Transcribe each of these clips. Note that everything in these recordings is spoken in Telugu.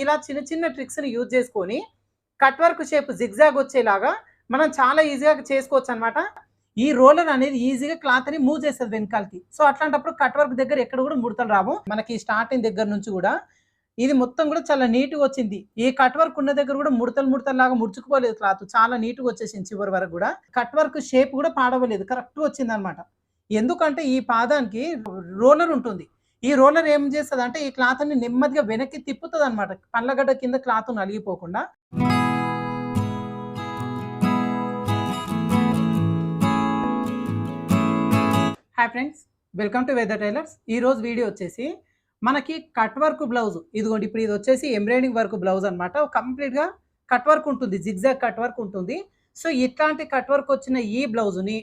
ఇలా చిన్న చిన్న ట్రిక్స్ని యూజ్ చేసుకొని కట్ వర్క్ షేప్ జిగ్జాగ్ వచ్చేలాగా మనం చాలా ఈజీగా చేసుకోవచ్చు అనమాట ఈ రోలర్ అనేది ఈజీగా క్లాత్ని మూవ్ చేస్తుంది వెనకాలకి. సో అట్లాంటప్పుడు కట్ వర్క్ దగ్గర ఎక్కడ కూడా ముడతలు రావు. మనకి స్టార్టింగ్ దగ్గర నుంచి కూడా ఇది మొత్తం కూడా చాలా నీట్గా వచ్చింది. ఈ కట్ వర్క్ ఉన్న దగ్గర కూడా ముడతలు ముడతలు లాగా ముడుచుకుపోలేదు క్లాత్ చాలా నీట్గా వచ్చేసింది చివరి వరకు కూడా. కట్ వర్క్ షేప్ కూడా పాడవలేదు. కరెక్ట్ వచ్చింది అనమాట ఎందుకంటే ఈ పాదానికి రోలర్ ఉంటుంది. ఈ రోలర్ ఏం చేస్తుంది అంటే ఈ క్లాత్ని నెమ్మదిగా వెనక్కి తిప్పుతుంది అనమాట పళ్ళగడ్డ కింద cloth నలిగిపోకుండా. Hi friends welcome to Veda tailors ఈ రోజు వీడియో వచ్చేసి మనకి కట్ వర్క్ బ్లౌజ్. ఇదిగోండి ఇప్పుడు ఇది వచ్చేసి ఎంబ్రాయిడింగ్ వర్క్ బ్లౌజ్ అనమాట కంప్లీట్గా కట్ వర్క్ ఉంటుంది జిగ్జాగ్ కట్ వర్క్ ఉంటుంది. సో ఇట్లాంటి కట్ వర్క్ వచ్చిన ఈ బ్లౌజ్ని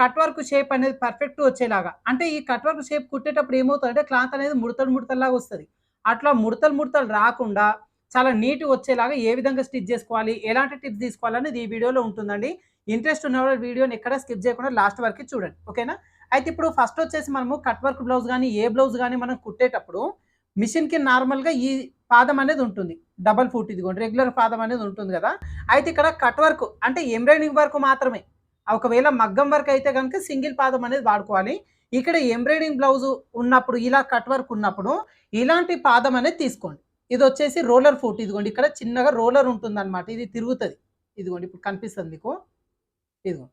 కట్ వర్క్ షేప్ అనేది పర్ఫెక్ట్ వచ్చేలాగా. అంటే ఈ కట్ వర్క్ షేప్ కుట్టేటప్పుడు ఏమవుతుందంటే క్లాత్ అనేది ముడతలు ముడతల్లాగా వస్తుంది. అట్లా ముడతలు ముడతలు రాకుండా చాలా నీట్ వచ్చేలాగా ఏ విధంగా స్టిచ్ చేసుకోవాలి ఎలాంటి టిప్స్ తీసుకోవాలనేది ఈ వీడియోలో ఉంటుందండి. ఇంట్రెస్ట్ ఉన్నవాళ్ళు వీడియోని ఎక్కడ స్కిప్ చేయకుండా లాస్ట్ వరకు చూడండి. ఓకేనా? అయితే ఇప్పుడు ఫస్ట్ వచ్చేసి మనము కట్ వర్క్ బ్లౌజ్ కానీ ఏ బ్లౌజ్ కానీ మనం కుట్టేటప్పుడు మిషన్కి నార్మల్గా ఈ పాదం అనేది ఉంటుంది. డబల్ ఫుట్ ఇదిగోండి రెగ్యులర్ పాదం అనేది ఉంటుంది కదా. అయితే ఇక్కడ కట్ వర్క్ అంటే ఎంబ్రాయిడింగ్ వర్క్ మాత్రమే. ఒకవేళ మగ్గం వర్క్ అయితే కనుక సింగిల్ పాదం అనేది వాడుకోవాలి. ఇక్కడ ఎంబ్రాయిడింగ్ బ్లౌజ్ ఉన్నప్పుడు ఇలా కట్ వర్క్ ఉన్నప్పుడు ఇలాంటి పాదం అనేది తీసుకోండి. ఇది వచ్చేసి రోలర్ ఫుట్ ఇదిగోండి ఇక్కడ చిన్నగా రోలర్ ఉంటుంది ఇది తిరుగుతుంది. ఇదిగోండి ఇప్పుడు కనిపిస్తుంది మీకు. ఇదిగో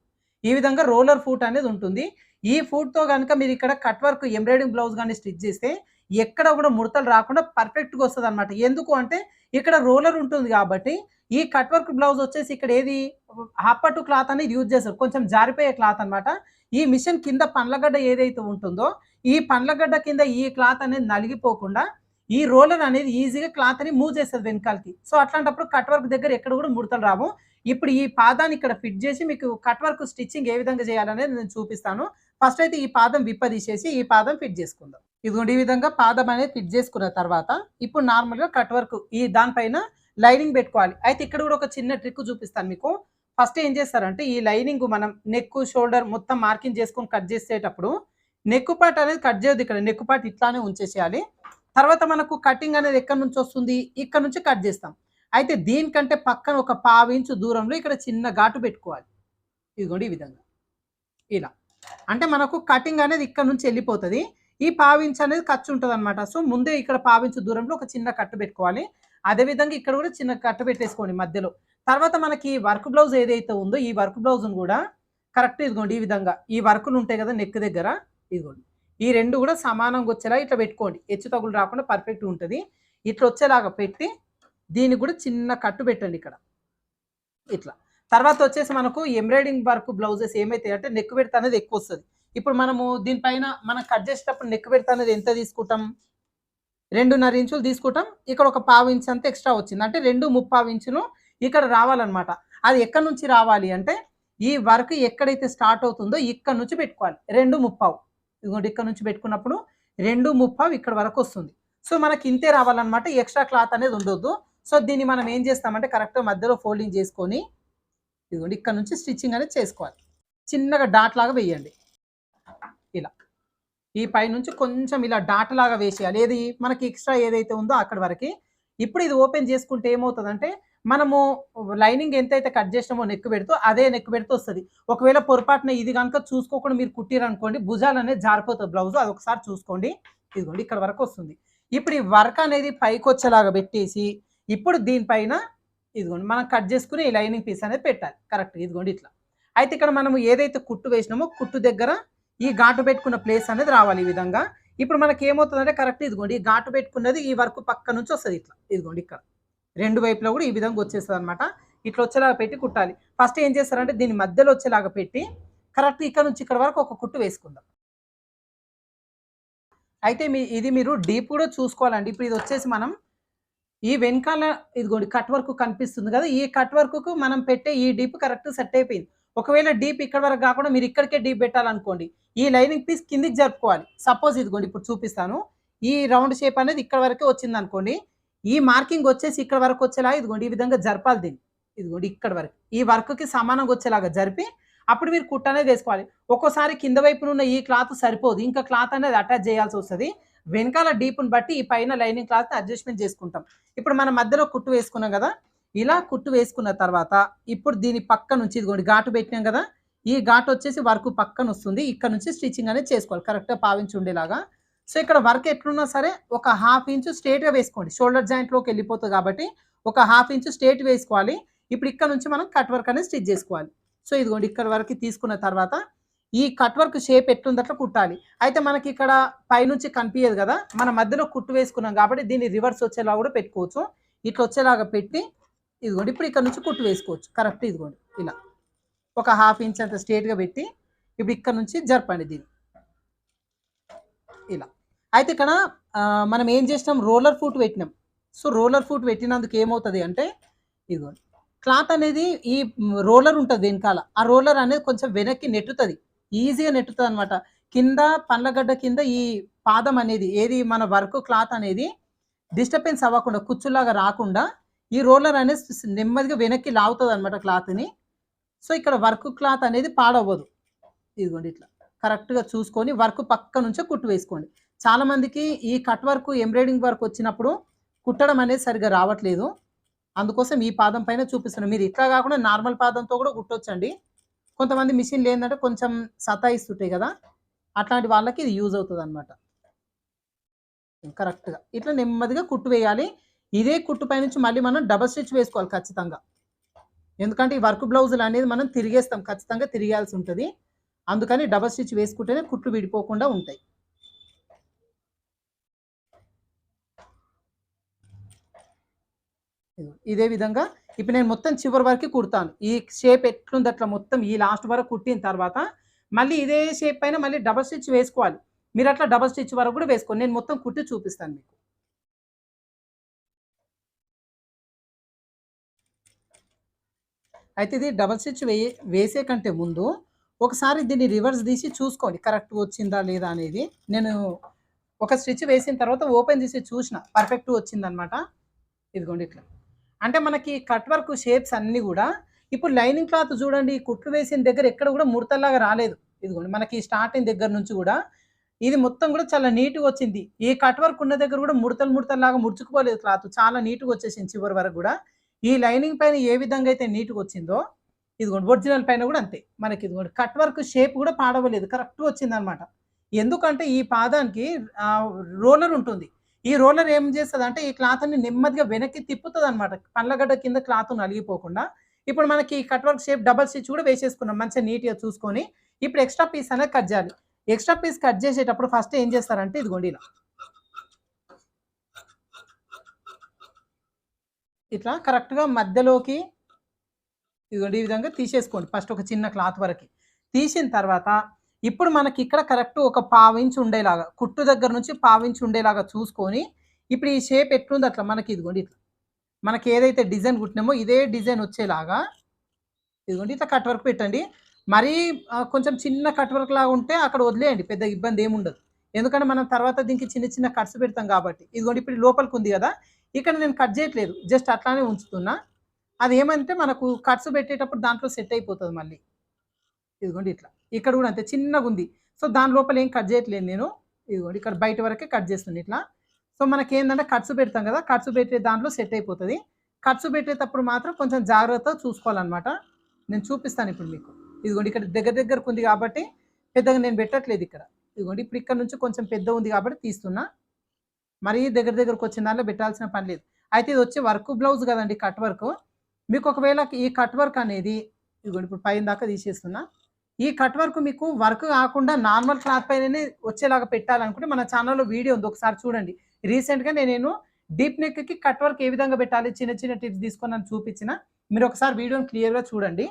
ఈ విధంగా రోలర్ ఫుట్ అనేది ఉంటుంది. ఈ ఫుట్తో కనుక మీరు ఇక్కడ కట్ వర్క్ ఎంబ్రాయిడింగ్ బ్లౌజ్ కానీ స్టిచ్ చేస్తే ఎక్కడ కూడా ముడతలు రాకుండా పర్ఫెక్ట్గా వస్తుంది అనమాట ఎందుకు అంటే ఇక్కడ రోలర్ ఉంటుంది కాబట్టి ఈ కట్ వర్క్ బ్లౌజ్ వచ్చేసి ఇక్కడ ఏది? హాపట్టు క్లాత్ అనేది యూజ్ చేస్తారు. కొంచెం జారిపోయే క్లాత్ అనమాట ఈ మిషన్ కింద పండ్లగడ్డ ఏదైతే ఉంటుందో ఈ పండ్లగడ్డ కింద ఈ క్లాత్ అనేది నలిగిపోకుండా ఈ రోలర్ అనేది ఈజీగా క్లాత్ అని మూవ్ చేస్తుంది వెనకాలకి. సో అట్లాంటప్పుడు కట్ వర్క్ దగ్గర ఎక్కడ కూడా ముడతలు రావు. ఇప్పుడు ఈ పాదాన్ని ఇక్కడ ఫిట్ చేసి మీకు కట్ వర్క్ స్టిచ్చింగ్ ఏ విధంగా చేయాలనేది నేను చూపిస్తాను. ఫస్ట్ అయితే ఈ పాదం విప్పదీసేసి ఈ పాదం ఫిట్ చేసుకుందాం. ఇదిగోండి ఈ విధంగా పాదం అనేది ఫిట్ చేసుకున్న తర్వాత ఇప్పుడు నార్మల్గా కట్ వర్క్ ఈ దానిపైన లైనింగ్ పెట్టుకోవాలి. అయితే ఇక్కడ కూడా ఒక చిన్న ట్రిక్ చూపిస్తాను మీకు. ఫస్ట్ ఏం చేస్తారంటే ఈ లైనింగ్ మనం నెక్ షోల్డర్ మొత్తం మార్కింగ్ చేసుకొని కట్ చేసేటప్పుడు నెక్ పార్ట్ అనేది కట్ చేయదు ఇక్కడ. నెక్ పార్ట్ ఇట్లానే ఉంచేసేయాలి. తర్వాత మనకు కటింగ్ అనేది ఎక్కడి నుంచి వస్తుంది? ఇక్కడ నుంచి కట్ చేస్తాం. అయితే దీనికంటే పక్కన ఒక పావు ఇంచు దూరంలో ఇక్కడ చిన్న ఘాటు పెట్టుకోవాలి. ఇదిగోండి ఈ విధంగా. ఇలా. అంటే మనకు కటింగ్ అనేది ఇక్కడ నుంచి వెళ్ళిపోతుంది. ఈ పావించ్ అనేది ఖర్చు ఉంటుంది అనమాట సో ముందే ఇక్కడ పావించు దూరంలో ఒక చిన్న కట్టు పెట్టుకోవాలి. అదేవిధంగా ఇక్కడ కూడా చిన్న కట్టు పెట్టేసుకోండి మధ్యలో. తర్వాత మనకి వర్క్ బ్లౌజ్ ఏదైతే ఉందో ఈ వర్క్ బ్లౌజ్ను కూడా కరెక్ట్ ఇదిగోండి ఈ విధంగా. ఈ వర్కులు ఉంటాయి కదా నెక్ దగ్గర. ఇదిగోండి. ఈ రెండు కూడా సమానంగా వచ్చేలా ఇట్లా పెట్టుకోండి. హెచ్చు తగులు రాకుండా పర్ఫెక్ట్ ఉంటుంది. ఇట్లా వచ్చేలాగా పెట్టి దీనికి కూడా చిన్న కట్టు పెట్టండి ఇక్కడ. ఇట్లా. తర్వాత వచ్చేసి మనకు ఎంబ్రాయిడింగ్ వర్క్ బ్లౌజెస్ ఏమైతే అంటే నెక్ పెడితే అనేది ఎక్కువ వస్తుంది. ఇప్పుడు మనము దీనిపైన మనం కట్ చేసేటప్పుడు నెక్ పెడత అనేది ఎంత తీసుకుంటాం? రెండున్నర ఇంచులు తీసుకుంటాం. ఇక్కడ ఒక పావు ఇంచు అంతా ఎక్స్ట్రా వచ్చింది. అంటే రెండు ముప్పావు ఇంచులు ఇక్కడ రావాలన్నమాట. అది ఎక్కడి నుంచి రావాలి అంటే ఈ వర్క్ ఎక్కడైతే స్టార్ట్ అవుతుందో ఇక్కడ నుంచి పెట్టుకోవాలి. రెండు ముప్పావు. ఇదిగోండి ఇక్కడ నుంచి పెట్టుకున్నప్పుడు రెండు ముప్పావు ఇక్కడ వరకు వస్తుంది. సో మనకి ఇంతే రావాలన్నమాట. ఎక్స్ట్రా క్లాత్ అనేది ఉండొద్దు. సో దీన్ని మనం ఏం చేస్తామంటే కరెక్ట్గా మధ్యలో ఫోల్డింగ్ చేసుకొని ఇదిగోండి ఇక్కడ నుంచి స్టిచ్చింగ్ అనేది చేసుకోవాలి. చిన్నగా డాట్ లాగా వేయండి. ఈ పై నుంచి కొంచెం ఇలా డాట్ లాగా వేసేయాలి. ఏది మనకి ఎక్స్ట్రా ఏదైతే ఉందో అక్కడి వరకు. ఇప్పుడు ఇది ఓపెన్ చేసుకుంటే ఏమవుతుందంటే మనము లైనింగ్ ఎంతైతే కట్ చేసినామో నెక్ పెడుతూ అదే నెక్ పెడుతూ వస్తుంది. ఒకవేళ పొరపాటున ఇది కనుక చూసుకోకుండా మీరు కుట్టిరనుకోండి భుజాలు అనేది జారిపోతుంది బ్లౌజ్ అది ఒకసారి చూసుకోండి. ఇదిగోండి ఇక్కడ వరకు వస్తుంది. ఇప్పుడు ఈ వర్క్ అనేది పైకి వచ్చేలాగా పెట్టేసి ఇప్పుడు దీనిపైన ఇదిగోండి మనం కట్ చేసుకుని ఈ లైనింగ్ పీస్ అనేది పెట్టాలి. కరెక్ట్ ఇదిగోండి ఇట్లా. అయితే ఇక్కడ మనం ఏదైతే కుట్టు వేసినామో కుట్టు దగ్గర ఈ ఘాటు పెట్టుకున్న ప్లేస్ అనేది రావాలి ఈ విధంగా. ఇప్పుడు మనకి ఏమవుతుందంటే కరెక్ట్ ఇదిగోండి ఈ ఘాటు పెట్టుకున్నది ఈ వర్క్ పక్క నుంచి వస్తుంది ఇట్లా. ఇదిగోండి ఇక్కడ. రెండు వైపులో కూడా ఈ విధంగా వచ్చేస్తుంది అనమాట ఇట్లా వచ్చేలాగా పెట్టి కుట్టాలి. ఫస్ట్ ఏం చేస్తారంటే దీని మధ్యలో వచ్చేలాగా పెట్టి కరెక్ట్ ఇక్కడ నుంచి ఇక్కడ వరకు ఒక కుట్టు వేసుకుందాం. అయితే మీ ఇది మీరు డీప్ కూడా చూసుకోవాలండి. ఇప్పుడు ఇది వచ్చేసి మనం ఈ వెనకాల ఇదిగోండి కట్ వర్క్ కనిపిస్తుంది కదా ఈ కట్ వర్క్కు మనం పెట్టే ఈ డీప్ కరెక్ట్ సెట్ అయిపోయింది. ఒకవేళ డీప్ ఇక్కడ వరకు కాకుండా మీరు ఇక్కడికే డీప్ పెట్టాలనుకోండి ఈ లైనింగ్ పీస్ కిందికి జరుపుకోవాలి. సపోజ్ ఇదిగోండి ఇప్పుడు చూపిస్తాను. ఈ రౌండ్ షేప్ అనేది ఇక్కడ వరకే వచ్చింది అనుకోండి ఈ మార్కింగ్ వచ్చేసి ఇక్కడ వరకు వచ్చేలా ఇదిగోండి ఈ విధంగా జరపాలి దీన్ని. ఇదిగోండి ఇక్కడ వరకు. ఈ వర్క్కి సమానంగా వచ్చేలాగా జరిపి అప్పుడు మీరు కుట్ అనేది వేసుకోవాలి. ఒక్కోసారి కింద వైపున ఉన్న ఈ క్లాత్ సరిపోదు. ఇంకా క్లాత్ అనేది అటాచ్ చేయాల్సి వస్తుంది. వెనకాల డీప్ని బట్టి ఈ పైన లైనింగ్ క్లాత్ అడ్జస్ట్మెంట్ చేసుకుంటాం. ఇప్పుడు మనం మధ్యలో కుట్టు వేసుకున్నాం కదా ఇలా కుట్టు వేసుకున్న తర్వాత ఇప్పుడు దీని పక్క నుంచి ఇదిగోండి ఘాటు పెట్టినాం కదా ఈ ఘాటు వచ్చేసి వర్క్ పక్కన వస్తుంది. ఇక్కడ నుంచి స్టిచ్చింగ్ అనేది చేసుకోవాలి. కరెక్ట్గా పావించి ఉండేలాగా. సో ఇక్కడ వర్క్ ఎట్లున్నా సరే ఒక హాఫ్ ఇంచు స్ట్రేట్గా వేసుకోండి. షోల్డర్ జాయింట్లోకి వెళ్ళిపోతుంది కాబట్టి ఒక హాఫ్ ఇంచు స్ట్రేట్ వేసుకోవాలి. ఇప్పుడు ఇక్కడ నుంచి మనం కట్ వర్క్ అనేది స్టిచ్ చేసుకోవాలి. సో ఇదిగోండి ఇక్కడ వరకు తీసుకున్న తర్వాత ఈ కట్ వర్క్ షేప్ ఎట్లుంది అట్లా కుట్టాలి. అయితే మనకి ఇక్కడ పైనుంచి కనిపించదు కదా మన మధ్యలో కుట్టు వేసుకున్నాం కాబట్టి దీన్ని రివర్స్ వచ్చేలా కూడా పెట్టుకోవచ్చు. ఇట్లా వచ్చేలాగా పెట్టి ఇదిగోండి ఇప్పుడు ఇక్కడ నుంచి కుట్టు వేసుకోవచ్చు. కరెక్ట్ ఇదిగోండి ఇలా. ఒక హాఫ్ ఇంచ్ అంత స్ట్రేట్గా పెట్టి ఇప్పుడు ఇక్కడ నుంచి జరపండి దీన్ని. ఇలా. అయితే ఇక్కడ మనం ఏం చేసినాం? రోలర్ ఫుట్ పెట్టినాం. సో రోలర్ ఫుట్ పెట్టినందుకు ఏమవుతుంది అంటే ఇదిగోండి. క్లాత్ అనేది ఈ రోలర్ ఉంటుంది వెనకాల. ఆ రోలర్ అనేది కొంచెం వెనక్కి నెట్టుతుంది. ఈజీగా నెట్టుతుంది అనమాట కింద పండ్లగడ్డ కింద ఈ పాదం అనేది ఏది మన వర్క్ క్లాత్ అనేది డిస్టర్బెన్స్ అవ్వకుండా కుచ్చులాగా రాకుండా ఈ రోలర్ అనేది నెమ్మదిగా వెనక్కి లాగుతుంది అనమాట క్లాత్ని. సో ఇక్కడ వర్క్ క్లాత్ అనేది పాడవ్వదు. ఇదిగోండి ఇట్లా. కరెక్ట్గా చూసుకొని వర్క్ పక్క నుంచే కుట్టు వేసుకోండి. చాలా మందికి ఈ కట్ వర్క్ ఎంబ్రాయిడింగ్ వర్క్ వచ్చినప్పుడు కుట్టడం అనేది సరిగా రావట్లేదు. అందుకోసం ఈ పాదం పైన చూపిస్తున్నాను. మీరు ఇట్లా కాకుండా నార్మల్ పాదంతో కూడా కుట్టొచ్చండి. కొంతమంది మిషన్లు ఏంటంటే కొంచెం సతాయిస్తుంటాయి కదా. అట్లాంటి వాళ్ళకి ఇది యూజ్ అవుతుంది అనమాట కరెక్ట్గా. ఇట్లా నెమ్మదిగా కుట్టు వేయాలి. ఇదే కుట్టు పై నుంచి మళ్ళీ మనం డబల్ స్టిచ్ వేసుకోవాలి ఖచ్చితంగా. ఎందుకంటే ఈ వర్క్ బ్లౌజులు అనేది మనం తిరిగేస్తాం ఖచ్చితంగా తిరిగాల్సి ఉంటుంది. అందుకని డబల్ స్టిచ్ వేసుకుంటేనే కుట్లు విడిపోకుండా ఉంటాయి. ఇదే విధంగా ఇప్పుడు నేను మొత్తం చివరి వరకు కుడతాను. ఈ షేప్ ఎట్లుంది అట్లా మొత్తం ఈ లాస్ట్ వరకు కుట్టిన తర్వాత మళ్ళీ ఇదే షేప్ పైన మళ్ళీ డబల్ స్టిచ్ వేసుకోవాలి. మీరు అట్లా డబల్ స్టిచ్ వరకు కూడా వేసుకోండి. నేను మొత్తం కుట్టి చూపిస్తాను మీకు. అయితే ఇది డబల్ స్టిచ్ వే వేసే కంటే ముందు ఒకసారి దీన్ని రివర్స్ తీసి చూసుకోండి. కరెక్ట్ వచ్చిందా లేదా అనేది. నేను ఒక స్టిచ్ వేసిన తర్వాత ఓపెన్ చేసి చూసిన. పర్ఫెక్ట్ వచ్చిందనమాట ఇదిగోండి ఇట్లా. అంటే మనకి కట్ వర్క్ షేప్స్ అన్నీ కూడా ఇప్పుడు లైనింగ్ క్లాత్ చూడండి. కుట్లు వేసిన దగ్గర ఎక్కడ కూడా ముడతల్లాగా రాలేదు. ఇదిగోండి. మనకి స్టార్టింగ్ దగ్గర నుంచి కూడా ఇది మొత్తం కూడా చాలా నీట్గా వచ్చింది. ఈ కట్ వర్క్ ఉన్న దగ్గర కూడా ముడతలు ముడతల్లాగా ముడుచుకుపోలేదు క్లాత్. చాలా నీట్గా వచ్చేసింది చివరి వరకు కూడా. ఈ లైనింగ్ పైన ఏ విధంగా అయితే నీట్గా వచ్చిందో ఇదిగోండి ఒరిజినల్ పైన కూడా అంతే. మనకి ఇదిగోండి కట్ వర్క్ షేప్ కూడా పాడవలేదు కరెక్ట్గా వచ్చిందనమాట ఎందుకంటే ఈ పాదానికి రోలర్ ఉంటుంది. ఈ రోలర్ ఏం చేస్తుంది అంటే ఈ క్లాత్ని నెమ్మదిగా వెనక్కి తిప్పుతుంది అనమాట పండ్లగడ్డ కింద క్లాత్ నలిగిపోకుండా. ఇప్పుడు మనకి ఈ cut work shape double stitch కూడా వేసేసుకున్నాం మంచిగా నీట్గా చూసుకొని. ఇప్పుడు ఎక్స్ట్రా పీస్ అనేది కట్ చేయాలి. ఎక్స్ట్రా పీస్ కట్ చేసేటప్పుడు ఫస్ట్ ఏం చేస్తారంటే ఇదిగోండి ఇలా. ఇట్లా కరెక్ట్గా మధ్యలోకి ఇదిగోండి ఈ విధంగా తీసేసుకోండి. ఫస్ట్ ఒక చిన్న క్లాత్ వరకు. తీసిన తర్వాత ఇప్పుడు మనకి ఇక్కడ కరెక్ట్ ఒక పావించి ఉండేలాగా కుట్టు దగ్గర నుంచి పావించి ఉండేలాగా చూసుకొని ఇప్పుడు ఈ షేప్ ఎట్లుంది అట్లా మనకి ఇదిగోండి ఇట్లా. మనకి ఏదైతే డిజైన్ కుట్టినామో ఇదే డిజైన్ వచ్చేలాగా ఇదిగోండి ఇట్లా కట్ వర్క్ పెట్టండి. మరీ కొంచెం చిన్న కట్ వర్క్ లాగా ఉంటే అక్కడ వదిలేయండి పెద్ద ఇబ్బంది ఏముండదు. ఎందుకంటే మనం తర్వాత దీనికి చిన్న చిన్న కట్స్ పెడతాం కాబట్టి. ఇదిగోండి ఇప్పుడు లోపలికి ఉంది కదా ఇక్కడ నేను కట్ చేయట్లేదు జస్ట్ అట్లానే ఉంచుతున్నా. అది ఏమంటే మనకు కట్స్ పెట్టేటప్పుడు దాంట్లో సెట్ అయిపోతుంది మళ్ళీ. ఇదిగోండి ఇట్లా. ఇక్కడ కూడా అంతే చిన్నగా ఉంది. సో దాని లోపల ఏం కట్ చేయట్లేదు నేను. ఇదిగోండి ఇక్కడ బయట వరకే కట్ చేస్తుంది ఇట్లా. సో మనకి ఏంటంటే కట్స్ పెడతాం కదా కట్స్ పెట్టే దాంట్లో సెట్ అయిపోతుంది. ఖర్చు పెట్టేటప్పుడు మాత్రం కొంచెం జాగ్రత్తగా చూసుకోవాలన్నమాట. నేను చూపిస్తాను ఇప్పుడు మీకు. ఇదిగోండి ఇక్కడ దగ్గర దగ్గరకు ఉంది కాబట్టి పెద్దగా నేను పెట్టట్లేదు ఇక్కడ. ఇదిగోండి ఇప్పుడు ఇక్కడ నుంచి కొంచెం పెద్ద ఉంది కాబట్టి తీస్తున్నా. మరీ దగ్గర దగ్గరకు వచ్చిన దాంట్లో పెట్టాల్సిన పని లేదు. అయితే ఇది వచ్చి వర్క్ బ్లౌజ్ కదండి కట్ వర్క్. మీకు ఒకవేళ ఈ కట్ వర్క్ అనేది ఇదిగోండి ఇప్పుడు పైన దాకా తీసేస్తున్నా. ఈ కట్ వర్క్ మీకు వర్క్ కాకుండా నార్మల్ క్లాత్ పైననే వచ్చేలాగా పెట్టాలనుకుంటే మన ఛానల్లో వీడియో ఉంది. ఒకసారి చూడండి. రీసెంట్గా నేను డీప్ నెక్కి కట్ వర్క్ ఏ విధంగా పెట్టాలి చిన్న చిన్న టిప్స్ తీసుకొని చూపించిన. మీరు ఒకసారి వీడియోని క్లియర్గా చూడండి.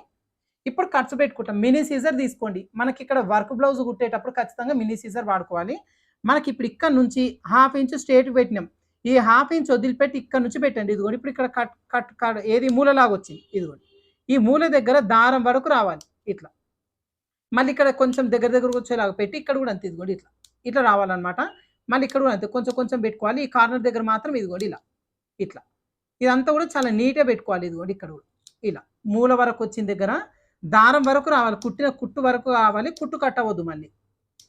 ఇప్పుడు ఖర్చు పెట్టుకుంటాం. మినీ సీజర్ తీసుకోండి. మనకి ఇక్కడ వర్క్ బ్లౌజ్ కుట్టేటప్పుడు ఖచ్చితంగా మినీ సీజర్ వాడుకోవాలి. మనకి ఇప్పుడు ఇక్కడ నుంచి హాఫ్ ఇంచ్ స్ట్రేట్ పెట్టినాం. ఈ హాఫ్ ఇంచ్ వదిలిపెట్టి ఇక్కడ నుంచి పెట్టండి. ఇదిగోండి ఇప్పుడు ఇక్కడ కట్ కట్ కట్ ఏది మూలలాగా వచ్చింది? ఇదిగోండి. ఈ మూల దగ్గర దారం వరకు రావాలి. ఇట్లా. మళ్ళీ ఇక్కడ కొంచెం దగ్గర దగ్గరకు వచ్చేలాగా పెట్టి ఇక్కడ కూడా అంతే ఇదిగోండి ఇట్లా. ఇట్లా రావాలన్నమాట. మళ్ళీ ఇక్కడ కూడా అంతే కొంచెం కొంచెం పెట్టుకోవాలి. ఈ కార్నర్ దగ్గర మాత్రం ఇదిగోండి ఇలా. ఇట్లా. ఇదంతా కూడా చాలా నీట్గా పెట్టుకోవాలి ఇదిగోండి ఇక్కడ కూడా. ఇలా. మూల వరకు వచ్చిన దగ్గర దారం వరకు రావాలి. కుట్టిన కుట్టు వరకు రావాలి కుట్టు కట్టవద్దు మళ్ళీ.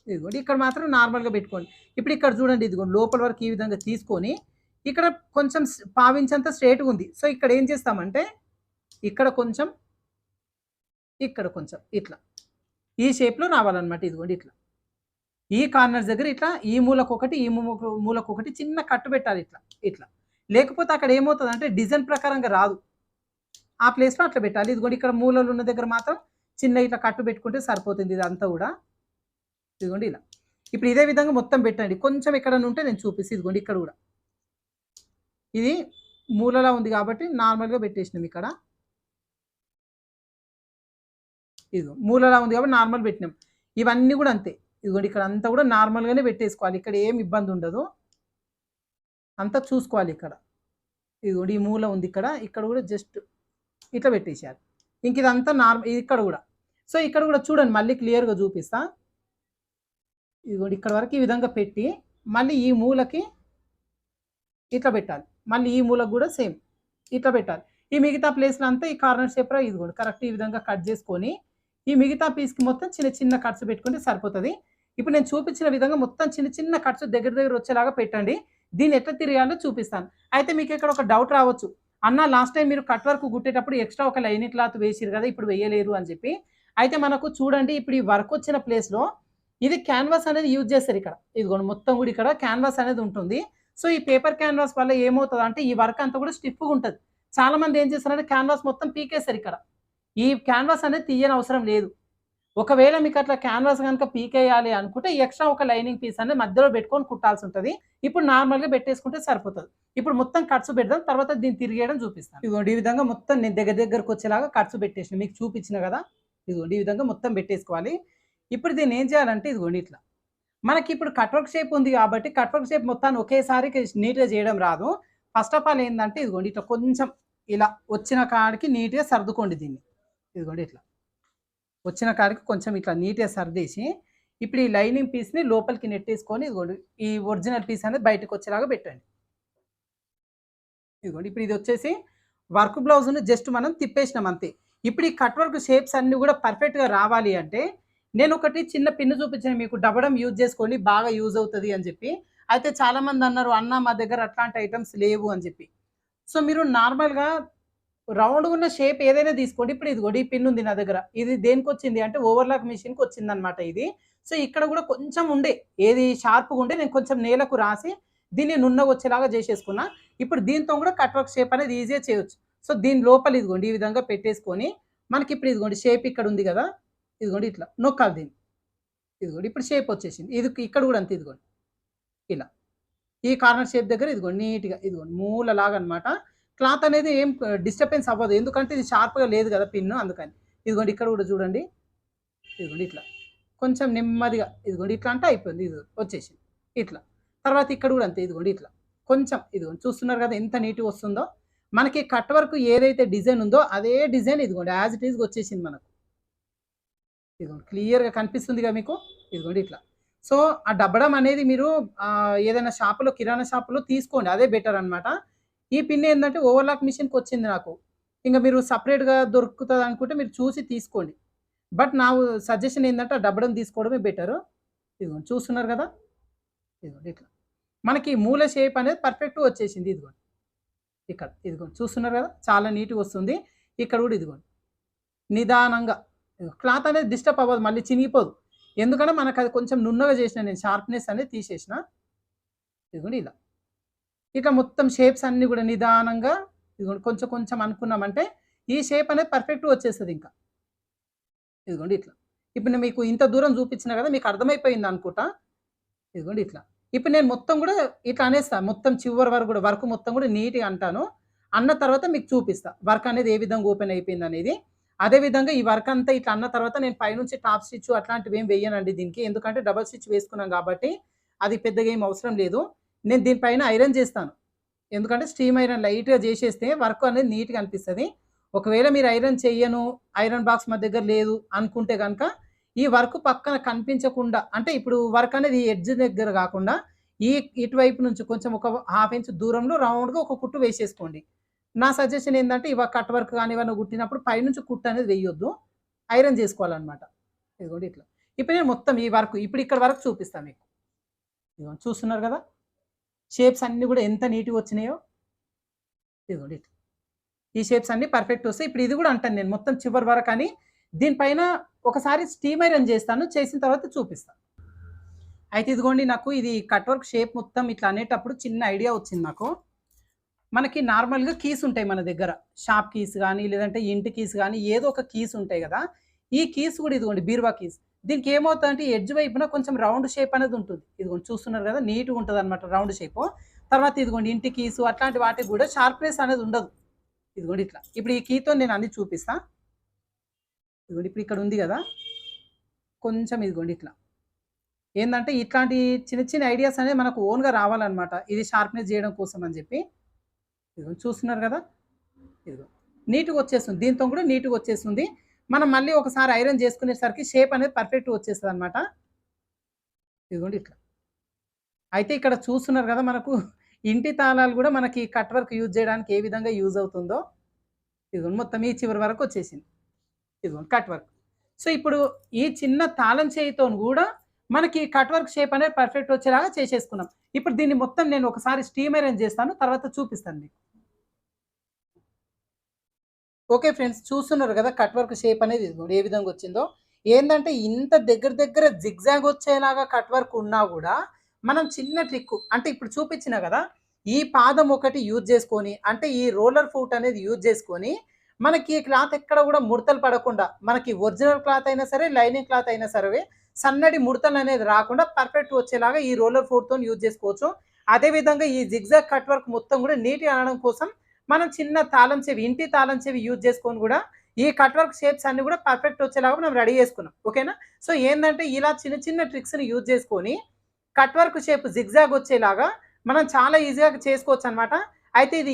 ఇదిగోండి. ఇక్కడ మాత్రం నార్మల్గా పెట్టుకోండి. ఇప్పుడు ఇక్కడ చూడండి ఇదిగోండి. లోపల వరకు ఈ విధంగా తీసుకొని ఇక్కడ కొంచెం స్- పావించంత స్ట్రేట్గా ఉంది. సో ఇక్కడ ఏం చేస్తామంటే ఇక్కడ కొంచెం ఇక్కడ కొంచెం ఇట్లా. ఈ షేప్లో రావాలన్నమాట. ఇదిగోండి ఇట్లా. ఈ కార్నర్స్ దగ్గర ఇట్లా ఈ మూలకు ఒకటి ఈ మూలకు ఒకటి చిన్న కట్టు పెట్టాలి ఇట్లా ఇట్లా. లేకపోతే అక్కడ ఏమవుతుంది అంటే డిజైన్ ప్రకారంగా రాదు. ఆ ప్లేస్లో అట్లా పెట్టాలి. ఇదిగోండి ఇక్కడ మూలలు ఉన్న దగ్గర మాత్రం చిన్న ఇట్లా కట్టు పెట్టుకుంటే సరిపోతుంది ఇదంతా కూడా. ఇదిగోండి ఇలా. ఇప్పుడు ఇదే విధంగా మొత్తం పెట్టండి. కొంచెం ఎక్కడన్నా ఉంటే నేను చూపిస్తాను ఇదిగోండి ఇక్కడ కూడా. ఇది మూలలా ఉంది కాబట్టి నార్మల్గా పెట్టేసినాం ఇక్కడ. ఇదిగో మూలలా ఉంది కాబట్టి నార్మల్ పెట్టినాం. ఇవన్నీ కూడా అంతే. ఇదిగోండి ఇక్కడ అంతా కూడా నార్మల్గానే పెట్టేసుకోవాలి. ఇక్కడ ఏం ఇబ్బంది ఉండదు. అంతా చూసుకోవాలి ఇక్కడ. ఇదిగోండి ఈ మూల ఉంది ఇక్కడ. ఇక్కడ కూడా జస్ట్ ఇట్లా పెట్టేసేయాలి. ఇంక ఇదంతా నార్మల్ ఇక్కడ కూడా. సో ఇక్కడ కూడా చూడండి మళ్ళీ క్లియర్గా చూపిస్తాను ఇదిగోండి ఇక్కడ వరకు ఈ విధంగా పెట్టి మళ్ళీ ఈ మూలకి ఇట్లా పెట్టాలి. మళ్ళీ ఈ మూలకు కూడా సేమ్ ఇట్లా పెట్టాలి. ఈ మిగతా ప్లేస్లో అంతా ఈ కార్నర్ షేప్లో ఇదిగోండి కరెక్ట్ ఈ విధంగా కట్ చేసుకొని ఈ మిగతా పీస్కి మొత్తం చిన్న చిన్న కట్స్ పెట్టుకుంటే సరిపోతుంది. ఇప్పుడు నేను చూపించిన విధంగా మొత్తం చిన్న చిన్న కట్స్ దగ్గర దగ్గర వచ్చేలాగా పెట్టండి. దీన్ని ఎట్లా తిరగాలో చూపిస్తాను. అయితే మీకు ఇక్కడ ఒక డౌట్ రావచ్చు. అన్న లాస్ట్ టైం మీరు కట్ వర్క్ కుట్టేటప్పుడు ఎక్స్ట్రా ఒక లైన్ క్లాత్ వేసిరు కదా ఇప్పుడు వేయలేరు అని చెప్పి. అయితే మనకు చూడండి ఇప్పుడు ఈ వర్క్ వచ్చిన ప్లేస్లో ఇది క్యాన్వాస్ అనేది యూజ్ చేస్తారు ఇక్కడ. ఇదిగోండి మొత్తం కూడా ఇక్కడ క్యాన్వాస్ అనేది ఉంటుంది. సో ఈ పేపర్ క్యాన్వాస్ వల్ల ఏమవుతుంది అంటే ఈ వర్క్ అంతా కూడా స్టిఫ్గా ఉంటుంది. చాలా మంది ఏం చేస్తారంటే క్యాన్వాస్ మొత్తం పీకేస్తారు ఇక్కడ. ఈ క్యాన్వాస్ అనేది తీయని అవసరం లేదు. ఒకవేళ మీకు అట్లా క్యాన్వాస్ కనుక పీకేయాలి అనుకుంటే ఎక్స్ట్రా ఒక లైనింగ్ పీస్ అనేది మధ్యలో పెట్టుకొని కుట్టాల్సి ఉంటుంది. ఇప్పుడు నార్మల్గా పెట్టేసుకుంటే సరిపోతుంది. ఇప్పుడు మొత్తం ఖర్చు పెడదాం తర్వాత దీన్ని తిరిగేయడం చూపిస్తాను. ఇదిగోండి ఈ విధంగా మొత్తం నేను దగ్గర దగ్గరకు వచ్చేలాగా ఖర్చు పెట్టేసిన. మీకు చూపించిన కదా? ఇదిగోండి ఈ విధంగా మొత్తం పెట్టేసుకోవాలి. ఇప్పుడు దీన్ని ఏం చేయాలంటే ఇదిగోండి ఇట్లా. మనకి ఇప్పుడు కట్ వర్క్ షేప్ ఉంది కాబట్టి కట్ వర్క్ షేప్ మొత్తాన్ని ఒకేసారి నీట్గా చేయడం రాదు. ఫస్ట్ ఆఫ్ ఆల్ ఏంటంటే ఇదిగోండి ఇట్లా కొంచెం ఇలా వచ్చిన కాడికి నీట్గా సర్దుకోండి దీన్ని. ఇదిగోండి ఇట్లా. వచ్చిన కాడికి కొంచెం ఇట్లా నీట్గా సర్దేసి ఇప్పుడు ఈ లైనింగ్ పీస్ని లోపలికి నెట్టేసుకొని ఇదిగోండి ఈ ఒరిజినల్ పీస్ అనేది బయటకు వచ్చేలాగా పెట్టండి. ఇదిగోండి ఇప్పుడు ఇది వచ్చేసి వర్క్ బ్లౌజ్ను జస్ట్ మనం తిప్పేసినాం అంతే. ఇప్పుడు ఈ కట్ వర్క్ షేప్స్ అన్నీ కూడా పర్ఫెక్ట్గా రావాలి అంటే నేను ఒకటి చిన్న పిన్ను చూపించాను మీకు డబడం యూజ్ చేసుకోండి బాగా యూజ్ అవుతుంది అని చెప్పి. అయితే చాలా మంది అన్నారు అన్న మా దగ్గర అట్లాంటి ఐటమ్స్ లేవు అని చెప్పి. సో మీరు నార్మల్గా రౌండ్ ఉన్న షేప్ ఏదైనా తీసుకోండి. ఇప్పుడు ఇది కూడా ఈ పిన్ ఉంది నా దగ్గర. ఇది దేనికి వచ్చింది అంటే ఓవర్లాక్ మిషన్కి వచ్చింది అనమాట ఇది. సో ఇక్కడ కూడా కొంచెం ఉండే. ఏది షార్ప్గా ఉండే నేను కొంచెం నేలకు రాసి దీన్ని నున్న వచ్చేలాగా చేసేసుకున్నా. ఇప్పుడు దీంతో కూడా కట్ వర్క్ షేప్ అనేది ఈజీగా చేయొచ్చు. సో దీని లోపల ఇదిగోండి ఈ విధంగా పెట్టేసుకొని మనకి ఇప్పుడు ఇదిగోండి షేప్ ఇక్కడ ఉంది కదా. ఇదిగోండి ఇట్లా నొక్కాలి దీన్ని. ఇదిగోండి ఇప్పుడు షేప్ వచ్చేసింది. ఇది ఇక్కడ కూడా అంతే ఇదిగోండి. ఇలా. ఈ కార్నర్ షేప్ దగ్గర ఇదిగోండి నీట్గా ఇదిగోండి మూలలాగా అనమాట క్లాత్ అనేది ఏం డిస్టర్బెన్స్ అవ్వదు. ఎందుకంటే ఇది షార్ప్గా లేదు కదా పిన్ అందుకని. ఇదిగోండి ఇక్కడ కూడా చూడండి. ఇదిగోండి ఇట్లా. కొంచెం నెమ్మదిగా ఇదిగోండి ఇట్లా అంటే అయిపోయింది. ఇది వచ్చేసింది. ఇట్లా. తర్వాత ఇక్కడ కూడా అంతే ఇదిగోండి ఇట్లా. కొంచెం ఇదిగోండి చూస్తున్నారు కదా ఎంత నీట్గా వస్తుందో. మనకి కట్ వర్క్ ఏదైతే డిజైన్ ఉందో అదే డిజైన్ ఇదిగోండి యాజ్ ఇట్ ఈజ్ వచ్చేసింది మనకు. ఇదిగోండి క్లియర్గా కనిపిస్తుందిగా మీకు? ఇదిగోండి ఇట్లా. సో ఆ డబ్బడం అనేది మీరు ఏదైనా షాపులో కిరాణా షాపులో తీసుకోండి. అదే బెటర్ అన్నమాట. ఈ పిన్ ఏంటంటే ఓవర్లాక్ మిషన్కి వచ్చింది నాకు. ఇంకా మీరు సపరేట్గా దొరుకుతుంది అనుకుంటే మీరు చూసి తీసుకోండి. బట్ నా సజెషన్ ఏంటంటే ఆ డబ్బడం తీసుకోవడమే బెటర్. ఇదిగోండి చూస్తున్నారు కదా? ఇదిగోండి ఇట్లా. మనకి మూల షేప్ అనేది పర్ఫెక్ట్ వచ్చేసింది. ఇదిగోండి. ఇక్కడ ఇదిగోండి చూస్తున్నారు కదా? చాలా నీట్గా వస్తుంది. ఇక్కడ కూడా ఇదిగోండి. నిదానంగా. క్లాత్ అనేది డిస్టర్బ్ అవ్వదు మళ్ళీ చినిగిపోదు. ఎందుకంటే మనకు అది కొంచెం నున్నగా చేసిన నేను షార్ప్నెస్ అనేది తీసేసిన. ఇదిగోండి ఇలా. ఇట్లా మొత్తం షేప్స్ అన్నీ కూడా నిదానంగా ఇదిగోండి కొంచెం కొంచెం అనుకున్నామంటే ఈ షేప్ అనేది పర్ఫెక్ట్గా వచ్చేస్తుంది ఇంకా. ఇదిగోండి ఇట్లా. ఇప్పుడు నేను మీకు ఇంత దూరం చూపించిన కదా మీకు అర్థమైపోయింది అనుకుంటా? ఇదిగోండి ఇట్లా. ఇప్పుడు నేను మొత్తం కూడా ఇట్లా అనేస్తాను మొత్తం చివరి వరకు కూడా వర్క్ మొత్తం కూడా నీట్గా అంటాను. అన్న తర్వాత మీకు చూపిస్తా వర్క్ అనేది ఏ విధంగా ఓపెన్ అయిపోయింది అనేది. అదే విధంగా ఈ వర్క్ అంతా ఇట్లా అన్న తర్వాత నేను పైనుంచి టాప్ స్టిచ్ అట్లాంటివి ఏం వేయనండి దీనికి. ఎందుకంటే డబల్ స్టిచ్ వేసుకున్నాం కాబట్టి అది పెద్దగా ఏం అవసరం లేదు. నేను దీనిపైన ఐరన్ చేస్తాను. ఎందుకంటే స్టీమ్ ఐరన్ లైట్గా చేసేస్తే వర్క్ అనేది నీట్గా అనిపిస్తుంది. ఒకవేళ మీరు ఐరన్ చెయ్యను ఐరన్ బాక్స్ మా దగ్గర లేదు అనుకుంటే కనుక ఈ వర్క్ పక్కన కనిపించకుండా అంటే ఇప్పుడు వర్క్ అనేది ఎడ్జ్ దగ్గర కాకుండా ఈ ఇటువైపు నుంచి కొంచెం ఒక హాఫ్ ఇంచ్ దూరంలో రౌండ్గా ఒక కుట్టు వేసేసుకోండి. నా సజెషన్ ఏంటంటే ఇవ కట్ వర్క్ కానీ ఇవన్నీ కుట్టినప్పుడు పైనుంచి కుట్టు అనేది వేయొద్దు. ఐరన్ చేసుకోవాలన్నమాట. ఇదిగోండి ఇట్లా. ఇప్పుడు నేను మొత్తం ఈ వరకు ఇప్పుడు ఇక్కడ వరకు చూపిస్తాను మీకు. ఇదిగోండి చూస్తున్నారు కదా? షేప్స్ అన్నీ కూడా ఎంత నీట్గా వచ్చినాయో. ఇదిగోండి ఇట్లా. ఈ షేప్స్ అన్నీ పర్ఫెక్ట్ వస్తాయి. ఇప్పుడు ఇది కూడా అంటాను నేను మొత్తం చివరి వరకు అని. దీనిపైన ఒకసారి స్టీమ్ ఐరన్ చేస్తాను చేసిన తర్వాత చూపిస్తాను. అయితే ఇదిగోండి నాకు ఇది కట్ వర్క్ షేప్ మొత్తం ఇట్లా అనేటప్పుడు చిన్న ఐడియా వచ్చింది నాకు. మనకి నార్మల్గా కీస్ ఉంటాయి మన దగ్గర. షాప్ కీస్ కానీ లేదంటే ఇంటి కీస్ కానీ ఏదో ఒక కీస్ ఉంటాయి కదా. ఈ కీస్ కూడా ఇదిగోండి బీర్వా కీస్ దీనికి ఏమవుతుందంటే ఎడ్జ్ వైపున కొంచెం రౌండ్ షేప్ అనేది ఉంటుంది. ఇదిగోండి చూస్తున్నారు కదా నీట్గా ఉంటుంది అనమాట రౌండ్ షేప్ తర్వాత ఇదిగోండి ఇంటి కీసు అట్లాంటి వాటికి కూడా షార్ప్నెస్ అనేది ఉండదు. ఇదిగోండి ఇట్లా. ఇప్పుడు ఈ కీతో నేను అన్ని చూపిస్తా. ఇదిగోండి ఇప్పుడు ఇక్కడ ఉంది కదా. కొంచెం ఇదిగోండి ఇట్లా. ఏంటంటే ఇట్లాంటి చిన్న చిన్న ఐడియాస్ అనేది మనకు ఓన్గా రావాలన్నమాట. ఇది షార్ప్నెస్ చేయడం కోసం అని చెప్పి. ఇదిగో చూస్తున్నారు కదా? ఇదిగో. నీట్గా వచ్చేస్తుంది. దీంతో కూడా నీట్గా వచ్చేస్తుంది. మనం మళ్ళీ ఒకసారి ఐరన్ చేసుకునేసరికి షేప్ అనేది పర్ఫెక్ట్ వచ్చేస్తుంది అనమాట ఇదిగోండి ఇట్లా. అయితే ఇక్కడ చూస్తున్నారు కదా మనకు ఇంటి తాళాలు కూడా మనకి కట్ వర్క్ యూజ్ చేయడానికి ఏ విధంగా యూజ్ అవుతుందో. ఇదిగోండి మొత్తం ఈ చివరి వరకు వచ్చేసింది. ఇదిగోండి కట్ వర్క్. సో ఇప్పుడు ఈ చిన్న తాళం చేయితో కూడా మనకి కట్ వర్క్ షేప్ అనేది పర్ఫెక్ట్ వచ్చేలాగా చేసేసుకున్నాం. ఇప్పుడు దీన్ని మొత్తం నేను ఒకసారి స్టీమ్ అరేంజ్ చేస్తాను తర్వాత చూపిస్తాను మీకు. ఓకే ఫ్రెండ్స్ చూస్తున్నారు కదా కట్ వర్క్ షేప్ అనేది ఇదిగోండి ఏ విధంగా వచ్చిందో. ఏంటంటే ఇంత దగ్గర దగ్గర జిగ్జాగ్ వచ్చేలాగా కట్ వర్క్ ఉన్నా కూడా మనం చిన్న ట్రిక్ అంటే ఇప్పుడు చూపించిన కదా ఈ పాదం ఒకటి యూజ్ చేసుకొని అంటే ఈ రోలర్ ఫూట్ అనేది యూజ్ చేసుకొని మనకి ఈ క్లాత్ ఎక్కడ కూడా ముడతలు పడకుండా మనకి ఒరిజినల్ క్లాత్ అయినా సరే లైనింగ్ క్లాత్ అయినా సరే సన్నటి ముడతలు అనేది రాకుండా పర్ఫెక్ట్ వచ్చేలాగా ఈ రోలర్ ఫోర్తో యూజ్ చేసుకోవచ్చు. అదే విధంగా ఈ జిగ్జాగ్ కట్ వర్క్ మొత్తం కూడా నీటి అనడం కోసం మనం చిన్న తాళం చెవి ఇంటి తాళం చెవి యూజ్ చేసుకొని కూడా ఈ కట్ వర్క్ షేప్స్ అన్ని కూడా పర్ఫెక్ట్ వచ్చేలాగా మనం రెడీ చేసుకున్నాం. ఓకేనా సో ఏంటంటే ఇలా చిన్న చిన్న ట్రిక్స్ని యూజ్ చేసుకొని కట్ వర్క్ షేప్ జిగ్జాగ్ వచ్చేలాగా మనం చాలా ఈజీగా చేసుకోవచ్చు అనమాట అయితే ఇది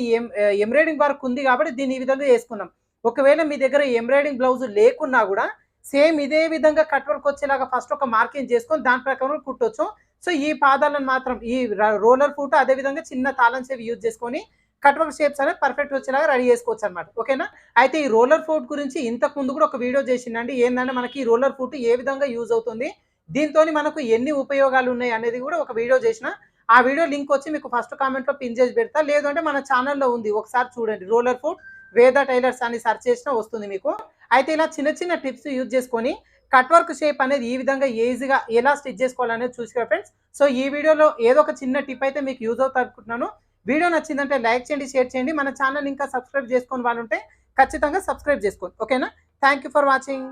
ఎంబ్రాయిడింగ్ వర్క్ ఉంది కాబట్టి దీన్ని ఈ విధంగా చేసుకున్నాం. ఒకవేళ మీ దగ్గర ఎంబ్రాయిడింగ్ బ్లౌజ్ లేకున్నా కూడా సేమ్ ఇదే విధంగా కట్ వర్క్ వచ్చేలాగా ఫస్ట్ ఒక మార్కింగ్ చేసుకొని దాని ప్రకారం కుట్టొచ్చు. సో ఈ పాదాలను మాత్రం ఈ రోలర్ ఫుట్ అదే విధంగా చిన్న తాళం సేవి యూజ్ చేసుకొని కట్ వర్క్ షేప్స్ అనేది పర్ఫెక్ట్ వచ్చేలాగా రెడీ చేసుకోవచ్చు అనమాట ఓకేనా అయితే ఈ రోలర్ ఫుట్ గురించి ఇంతకు ముందు కూడా ఒక వీడియో చేసిందండి ఏంటంటే మనకి ఈ రోలర్ ఫుట్ ఏ విధంగా యూజ్ అవుతుంది దీంతో మనకు ఎన్ని ఉపయోగాలు ఉన్నాయి అనేది కూడా ఒక వీడియో చేసిన. ఆ వీడియో లింక్ వచ్చి మీకు ఫస్ట్ కామెంట్లో పిన్ చేసి పెడతా. లేదంటే మన ఛానల్లో ఉంది. ఒకసారి చూడండి రోలర్ ఫుట్. వేద టైలర్స్ అని సెర్చ్ చేసినా వస్తుంది మీకు. అయితే ఇలా చిన్న చిన్న టిప్స్ యూజ్ చేసుకొని కట్ వర్క్ షేప్ అనేది ఈ విధంగా ఈజీగా ఎలా స్టిచ్ చేసుకోవాలనేది చూసుకో ఫ్రెండ్స్ సో ఈ వీడియోలో ఏదో ఒక చిన్న టిప్ అయితే మీకు యూజ్ అవుతా అనుకుంటున్నాను. వీడియో నచ్చిందంటే లైక్ చేయండి షేర్ చేయండి. మన ఛానల్ ఇంకా సబ్స్క్రైబ్ చేసుకొని వాళ్ళు ఉంటే ఖచ్చితంగా సబ్స్క్రైబ్ చేసుకోండి. ఓకేనా థ్యాంక్ ఫర్ వాచింగ్